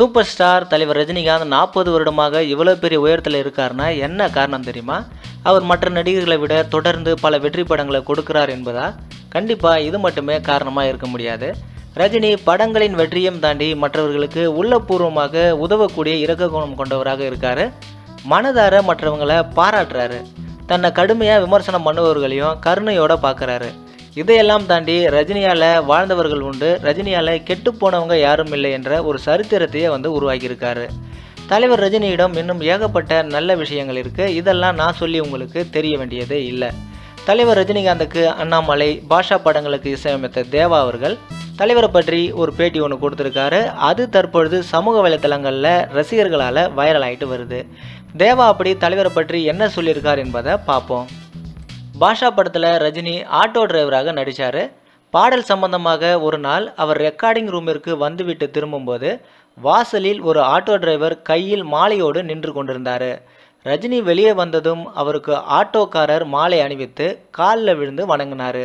Super star தலைவர் ரஜினிகாந்த் நாற்பது வருடமாக இவ்வளோ பெரிய உயரத்தில் இருக்காருன்னா என்ன காரணம் தெரியுமா? அவர் மற்ற நடிகர்களை விட தொடர்ந்து பல வெற்றி படங்களை கொடுக்கிறார் என்பதா? கண்டிப்பாக இது மட்டுமே காரணமாக இருக்க முடியாது. ரஜினி படங்களின் வெற்றியும் தாண்டி மற்றவர்களுக்கு உள்ளபூர்வமாக உதவக்கூடிய இறக்க குணம் கொண்டவராக இருக்கார். மனதார மற்றவங்களை பாராட்டுறாரு. தன்னை கடுமையாக விமர்சனம் பண்ணுபவர்களையும் கருணையோடு பார்க்குறாரு இதையெல்லாம் தாண்டி ரஜினியால் வாழ்ந்தவர்கள் உண்டு. ரஜினியால் கெட்டு போனவங்க யாரும் இல்லை என்ற ஒரு சரித்திரத்தையே வந்து உருவாக்கியிருக்காரு. தலைவர் ரஜினியிடம் இன்னும் ஏகப்பட்ட நல்ல விஷயங்கள் இருக்குது இதெல்லாம் நான் சொல்லி உங்களுக்கு தெரிய வேண்டியதே இல்லை. தலைவர் ரஜினிகாந்துக்கு அண்ணாமலை பாஷா படங்களுக்கு இசையமைத்த தேவா அவர்கள் தலைவரை பற்றி ஒரு பேட்டி ஒன்று கொடுத்துருக்காரு. அது தற்பொழுது சமூக வலைத்தளங்களில் ரசிகர்களால் வைரல் ஆகிட்டு வருது. தேவா அப்படி தலைவரை பற்றி என்ன சொல்லியிருக்கார் என்பதை பார்ப்போம். பாஷா படத்தில் ரஜினி ஆட்டோ டிரைவராக நடித்தார் பாடல் சம்பந்தமாக ஒரு நாள் அவர் ரெக்கார்டிங் ரூமிற்கு வந்துவிட்டு திரும்பும்போது வாசலில் ஒரு ஆட்டோ டிரைவர் கையில் மாலையோடு நின்று கொண்டிருந்தார். ரஜினி வெளியே வந்ததும் அவருக்கு ஆட்டோக்காரர் மாலை அணிவித்து காலில் விழுந்து வணங்கினார்.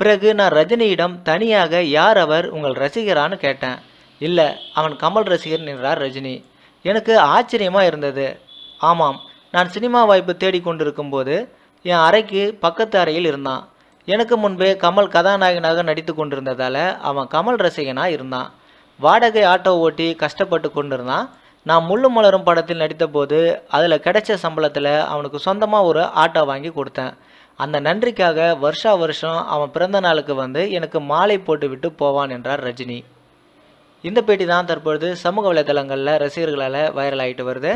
பிறகு நான் ரஜினியிடம் தனியாக யார் அவர்? உங்கள் ரசிகரான்னு கேட்டேன். இல்லை அவன் கமல் ரசிகர் நின்றார் ரஜினி. எனக்கு ஆச்சரியமாக இருந்தது. ஆமாம் நான் சினிமா வாய்ப்பு தேடிக்கொண்டிருக்கும் போது என் அறைக்கு பக்கத்து அறையில் இருந்தான். எனக்கு முன்பே கமல் கதாநாயகனாக நடித்து கொண்டிருந்ததால் அவன் கமல் ரசிகனாக இருந்தான். வாடகை ஆட்டோ ஓட்டி கஷ்டப்பட்டு கொண்டிருந்தான். நான் முள்ளு மலரும் படத்தில் நடித்தபோது அதில் கிடைச்ச சம்பளத்தில் அவனுக்கு சொந்தமாக ஒரு ஆட்டோ வாங்கி கொடுத்தேன். அந்த நன்றிக்காக வருஷா வருஷம் அவன் பிறந்த நாளுக்கு வந்து எனக்கு மாலை போட்டுவிட்டு போவான் என்றார் ரஜினி. இந்த பேட்டி தான் தற்பொழுது சமூக வலைதளங்களில் ரசிகர்களால் வைரல் ஆகிட்டு வருது.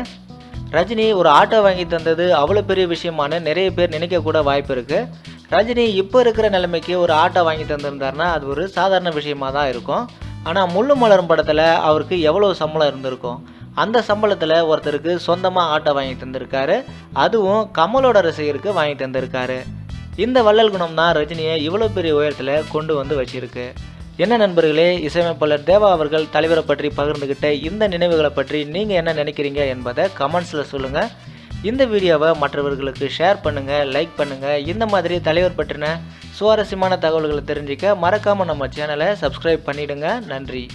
ரஜினி ஒரு ஆட்டோ வாங்கி தந்தது அவ்வளோ பெரிய விஷயமான நிறைய பேர் நினைக்கக்கூட வாய்ப்பு இருக்குது ரஜினி இப்போ இருக்கிற நிலைமைக்கு ஒரு ஆட்டோ வாங்கி தந்திருந்தாருன்னா அது ஒரு சாதாரண விஷயமாக தான் இருக்கும். ஆனால் முள்ளு மலரும் படத்தில் அவருக்கு எவ்வளோ சம்பளம் இருந்திருக்கும்? அந்த சம்பளத்தில் ஒருத்தருக்கு சொந்தமாக ஆட்டோ வாங்கி தந்திருக்காரு. அதுவும் கமலோட ரசிகருக்கு வாங்கி தந்திருக்காரு. இந்த வள்ளல் குணம் தான் ரஜினியை இவ்வளோ பெரிய உயரத்தில் கொண்டு வந்து வச்சிருக்கு. என்ன நண்பர்களே இசையமைப்பாளர் தேவா அவர்கள் தலைவரை பற்றி பகிர்ந்துக்கிட்ட இந்த நினைவுகளை பற்றி நீங்கள் என்ன நினைக்கிறீங்க என்பதை கமெண்ட்ஸில் சொல்லுங்கள் இந்த வீடியோவை மற்றவர்களுக்கு ஷேர் பண்ணுங்கள் லைக் பண்ணுங்கள் இந்த மாதிரி தலைவர் பற்றின சுவாரஸ்யமான தகவல்களை தெரிஞ்சிக்க மறக்காமல் நம்ம சேனலை சப்ஸ்கிரைப் பண்ணிவிடுங்க நன்றி.